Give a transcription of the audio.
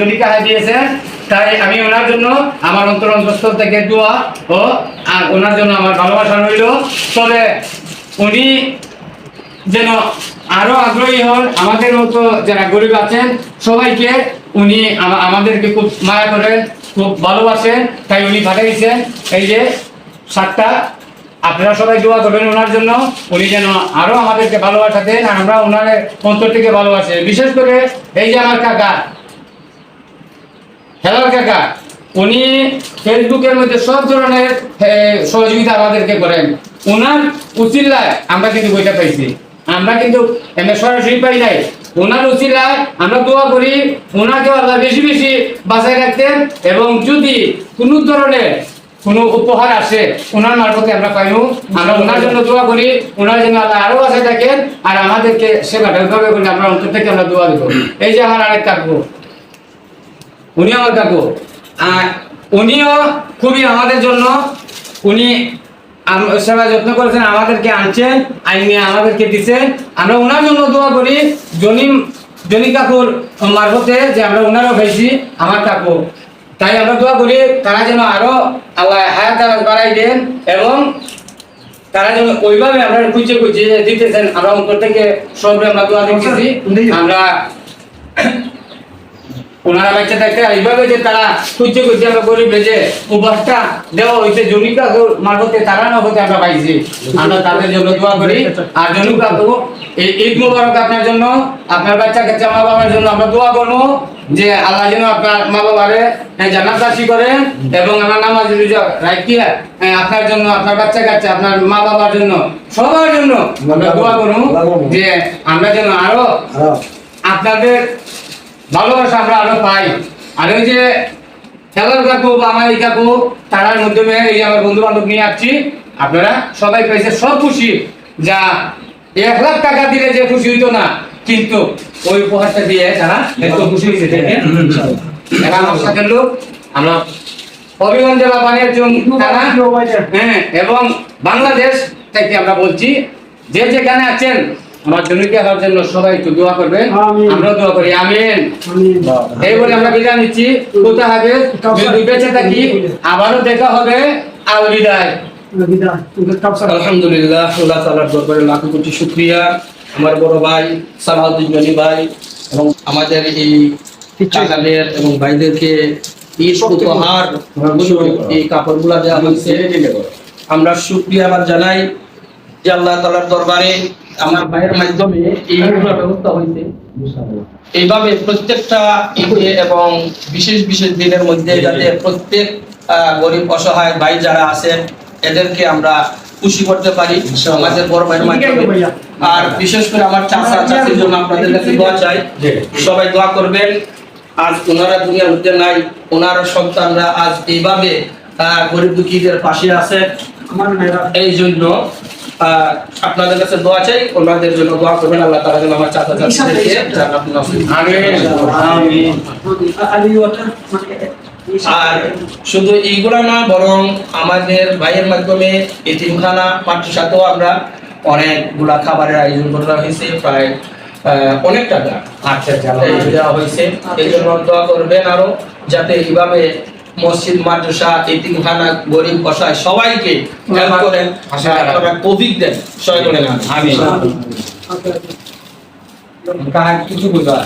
High দিয়েছেন তাই আমি ওনার জন্য আমার অন্তর অন্তঃস্থল থেকে দোয়া ও আর ওনার জন্য আমার ভালোবাসা রইল। তবে উনি যেন আরও আগ্রহী হন, আমাদের মতো যারা গরিব আছেন, সবাইকে উনি আমাদেরকে খুব মায়া করেন, খুব ভালোবাসেন। তাই উনি পাঠিয়েছেন এই যে সাতটা, আপনারা সবাই দোয়া করবেন ওনার জন্য। উনি যেন আরও আমাদেরকে ভালোবাসা দেন আর আমরা ওনার অন্তর থেকে ভালোবাসি। বিশেষ করে এই যে আমার কাকা হ্যালো উনি ফেসবুকের মধ্যে সব ধরনের সহযোগিতা আমাদেরকে করেন। ওনার উচিল্লায় আমরা কিন্তু বইটা পাইছি। আমরা কিন্তু সরাসরি পাই নাই। ওনার উচিল্লায় আমরা দোয়া করি ওনাকে আল্লাহ বেশি বেশি বাঁচায় রাখতেন এবং যদি কোনো ধরনের কোনো উপহার আসে ওনার মারফতে আমরা পাইনু আমরা ওনার জন্য দোয়া করি ওনার জন্য আল্লাহ আরও বাঁচায় থাকেন। আর আমাদেরকে সেবাটা ওইভাবে করি আমরা অন্তর থেকে আমরা দোয়া দেবো। এই যে আমার আরেক কাকু উনি আমার কাকু। আর উনিও খুবই আমাদের জন্য উনি সেবা যত্ন করেছেন আমাদেরকে আনছেন আইনে আমাদেরকে দিচ্ছেন আমরা ওনার জন্য দোয়া করি জনিম জনি কাকুর মারফতে যে আমরা ওনারও পেয়েছি আমার কাকু। তাই আমরা দোয়া করি তারা যেন আরও আল্লাহ হায়াত বাড়াই দেন এবং তারা যেন ওইভাবে আমরা খুঁজে খুঁজে দিতেছেন। আমরা অন্তর থেকে সবে আমরা দোয়া দিতেছি। আমরা ওনারা বাচ্চা থাকতে এইভাবে যে তারা খুঁজছে আমরা গরিব যে উপহারটা দেওয়া হয়েছে মারফতে তারা না হতে আমরা পাইছি। আমরা তাদের জন্য দোয়া করি। আর এই ঈদ মুবারক আপনার জন্য আপনার বাচ্চা কাচ্চা মা বাবার জন্য আমরা দোয়া করব যে আল্লাহ যেন আপনার মা বাবারে জান্নাতবাসী করেন এবং আমার নামাজ রোজা রাখিয়া হ্যাঁ, আপনার জন্য আপনার বাচ্চা কাচ্চা আপনার মা বাবার জন্য সবার জন্য আমরা দোয়া করব যে আমরা যেন আরও। আপনাদের ভালোবাসা আমরা আরও পাই। আর ওই যে খেলার কাকু বা আমার এই কাকু, তারার মাধ্যমে এই আমার বন্ধু বান্ধব নিয়ে আসছি, আপনারা সবাই পেয়েছে সব খুশি। যা এক লাখ টাকা দিলে যে খুশি হইতো না, কিন্তু ওই উপহারটা দিয়ে তারা এত খুশি হয়েছে এরা আমার সাথে লোক, আমরা হবিগঞ্জ জেলা বানিয়ার তারা। হ্যাঁ এবং বাংলাদেশ থেকে আমরা বলছি, যে যেখানে আছেন আমার জমিকে হওয়ার জন্য সবাই একটু দোয়া করবেন। আমিন। আমরা দোয়া করি আমিন। এই বলে আমরা বিদায় নিচ্ছি। কোথা হবে যদি বেঁচে থাকি আবারও দেখা হবে। আর বিদায়। আলহামদুলিল্লাহ আল্লাহ তাআলার দরবারে লাখো কোটি শুকরিয়া। আমার বড় ভাই সালাউদ্দিন গনি ভাই এবং আমাদের এই এবং ভাইদেরকে এই উপহার এই কাপড়গুলা দেওয়া হয়েছে। আমরা শুকরিয়া আবার জানাই। যে আল্লাহ তাআলার দরবারে আমার ভাইয়ের মাধ্যমে এইগুলো ব্যবস্থা হয়েছে। এইভাবে প্রত্যেকটা এবং বিশেষ বিশেষ দিনের মধ্যে যাতে প্রত্যেক গরিব অসহায় ভাই যারা আছেন এদেরকে আমরা খুশি করতে পারি আমাদের বড় ভাইয়ের মাধ্যমে। আর বিশেষ করে আমার চাচা চাচির জন্য আপনাদের কাছে দোয়া চাই। সবাই দোয়া করবেন। আজ ওনারা দুনিয়ার মধ্যে নাই ওনার সন্তানরা আজ এইভাবে গরিব দুঃখীদের পাশে আছে। এই জন্য আপনাদের কাছে দোয়া চাই ওনাদের জন্য দোয়া করবেন আল্লাহ তাআলা যেন আমার চাচা চাচিদেরকে জান্নাত নসিব আমিন। আমিন। আর শুধু এইগুলা না বরং আমাদের ভাইয়ের মাধ্যমে এতিমখানা মাদ্রাসাতেও আমরা অনেকগুলা খাবারের আয়োজন করা হয়েছে প্রায় আহ, অনেক টাকা আচ্ছা আচ্ছা দেওয়া হয়েছে। এই জন্য দোয়া করবেন আরও যাতে এইভাবে মসজিদ মাদ্রাসা এতিমখানা গরিব অসহায় সবাইকে হেল্প করেন আপনারা কোভিড দেন সবাই করেন আমিন। আমি কাহা কিছু বুঝা?